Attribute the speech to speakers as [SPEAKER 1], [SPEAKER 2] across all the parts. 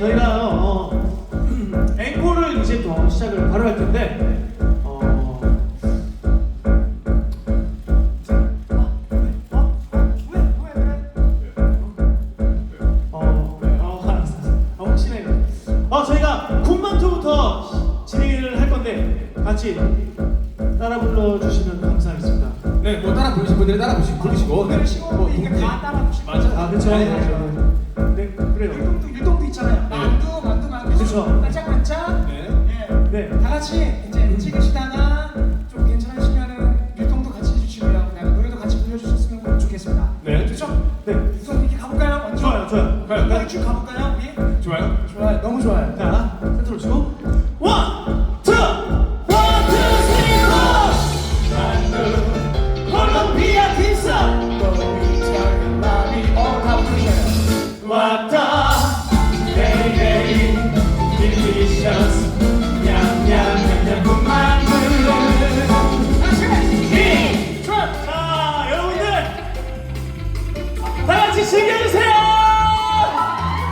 [SPEAKER 1] 저희가 어, 앵콜을 이제 또 시작을 바로 할 텐데 어, 어, 어. 어, 어, 따라 불러주시면 감사하겠습니다.
[SPEAKER 2] 네, 뭐 따라 부르신 분들이 따라 부르시- 부르시고 네. 뭐
[SPEAKER 3] 이게
[SPEAKER 2] 네.
[SPEAKER 3] 다 따라 주시고
[SPEAKER 2] 맞아.
[SPEAKER 1] 아, 그렇죠.
[SPEAKER 3] 네.
[SPEAKER 1] 네,
[SPEAKER 2] 네.
[SPEAKER 3] 다 같이 이제 찍으시다가 좀 괜찮으시면은 율동도 같이 해주시고요. 그다음에 노래도 같이 불러주셨으면 좋겠습니다.
[SPEAKER 2] 네.
[SPEAKER 3] 좋죠?
[SPEAKER 1] 네.
[SPEAKER 3] 율동 이렇게 가볼까요? 먼저.
[SPEAKER 1] 좋아요, 좋아요.
[SPEAKER 2] 가요.
[SPEAKER 3] 네, 쭉 가볼까요, 우리?
[SPEAKER 2] 좋아요.
[SPEAKER 3] 좋아요, 너무 좋아요.
[SPEAKER 1] 자,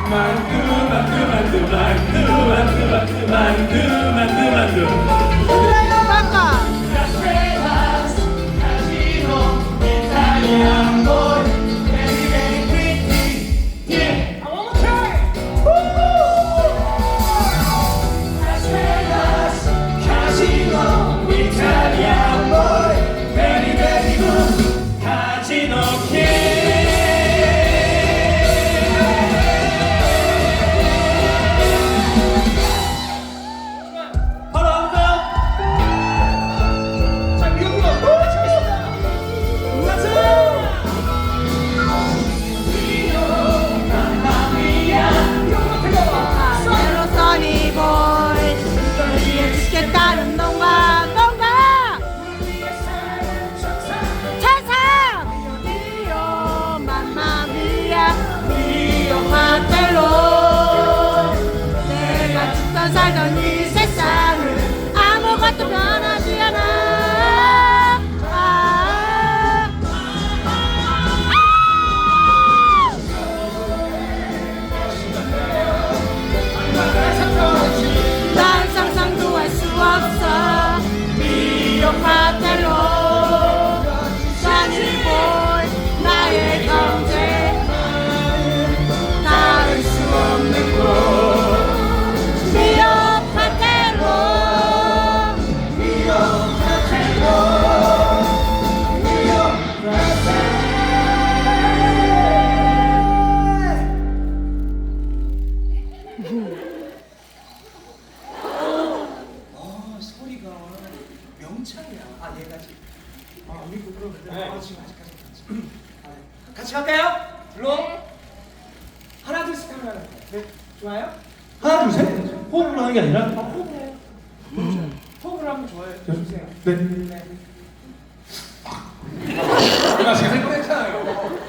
[SPEAKER 1] 만두, 만두, 만두, 만두, 만두, 만두, 만두,
[SPEAKER 3] the blood 그럼
[SPEAKER 2] 네.
[SPEAKER 3] 아, 지금 같이. 아, 네. 같이 갈까요? 물론 하나 둘셋 하면 하는. 네, 좋아요?
[SPEAKER 1] 하나, 둘, 셋. 호흡으로 하는 게 아니라.
[SPEAKER 3] 아, 호흡을 호흡을 하면 좋아요. 주세요.
[SPEAKER 1] 네.
[SPEAKER 3] 네.
[SPEAKER 2] 나 지금 할 뻔했잖아요.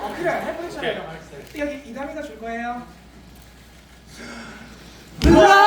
[SPEAKER 3] 아, 그래, 할 뻔했잖아요. 여기 이담이가 줄 거예요.
[SPEAKER 1] 으아!